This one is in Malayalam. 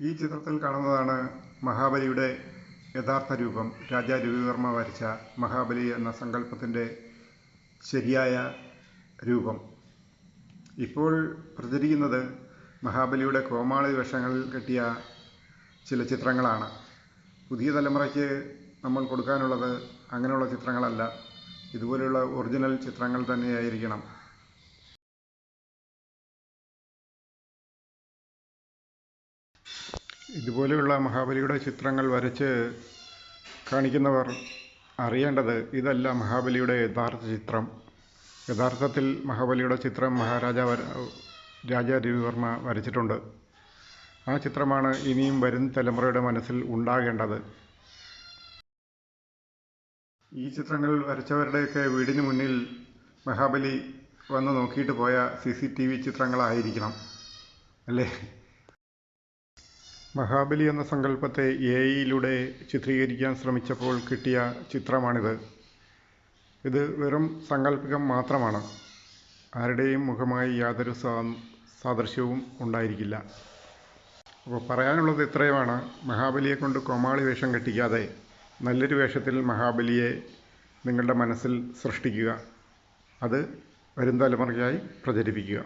ഈ ചിത്രത്തിൽ കാണുന്നതാണ് മഹാബലിയുടെ യഥാർത്ഥ രൂപം. രാജാ രവിവർമ്മ വരച്ച മഹാബലി എന്ന സങ്കല്പത്തിന്റെ ശരിയായ രൂപം. ഇപ്പോൾ പ്രചരിക്കുന്നത് മഹാബലിയുടെ കോമാളി വേഷങ്ങളിൽ കെട്ടിയ ചില ചിത്രങ്ങളാണ്. പുതിയ തലമുറയ്ക്ക് നമ്മൾ കൊടുക്കാനുള്ളത് അങ്ങനെയുള്ള ചിത്രങ്ങളല്ല. ഇതുപോലെയുള്ള ഒറിജിനൽ ചിത്രങ്ങൾ തന്നെയായിരിക്കണം. ഇതുപോലെയുള്ള മഹാബലിയുടെ ചിത്രങ്ങൾ വരച്ച് കാണിക്കുന്നവർ അറിയേണ്ടത് ഇതല്ല മഹാബലിയുടെ യഥാർത്ഥ ചിത്രം. യഥാർത്ഥത്തിൽ മഹാബലിയുടെ ചിത്രം മഹാരാജ വര രാജാ രവിവർമ്മ വരച്ചിട്ടുണ്ട്. ആ ചിത്രമാണ് ഇനിയും വരും തലമുറയുടെ മനസ്സിൽ ഉണ്ടാകേണ്ടത്. ഈ ചിത്രങ്ങൾ വരച്ചവരുടെയൊക്കെ വീടിന് മുന്നിൽ മഹാബലി വന്ന് നോക്കിയിട്ട് പോയ സി സി ടി വി ചിത്രങ്ങളായിരിക്കണം അല്ലേ? മഹാബലി എന്ന സങ്കല്പത്തെ എ ഐയിലൂടെ ചിത്രീകരിക്കാൻ ശ്രമിച്ചപ്പോൾ കിട്ടിയ ചിത്രമാണിത്. ഇത് വെറും സങ്കല്പികം മാത്രമാണ്. ആരുടെയും മുഖമായി യാതൊരു സാദൃശ്യവും ഉണ്ടായിരിക്കില്ല. അപ്പോൾ പറയാനുള്ളത് ഇത്രയുമാണ്. മഹാബലിയെ കൊണ്ട് കോമാളി വേഷം കെട്ടിക്കാതെ നല്ലൊരു വേഷത്തിൽ മഹാബലിയെ നിങ്ങളുടെ മനസ്സിൽ സൃഷ്ടിക്കുക. അത് വരും തലമുറയ്ക്കായി പ്രചരിപ്പിക്കുക.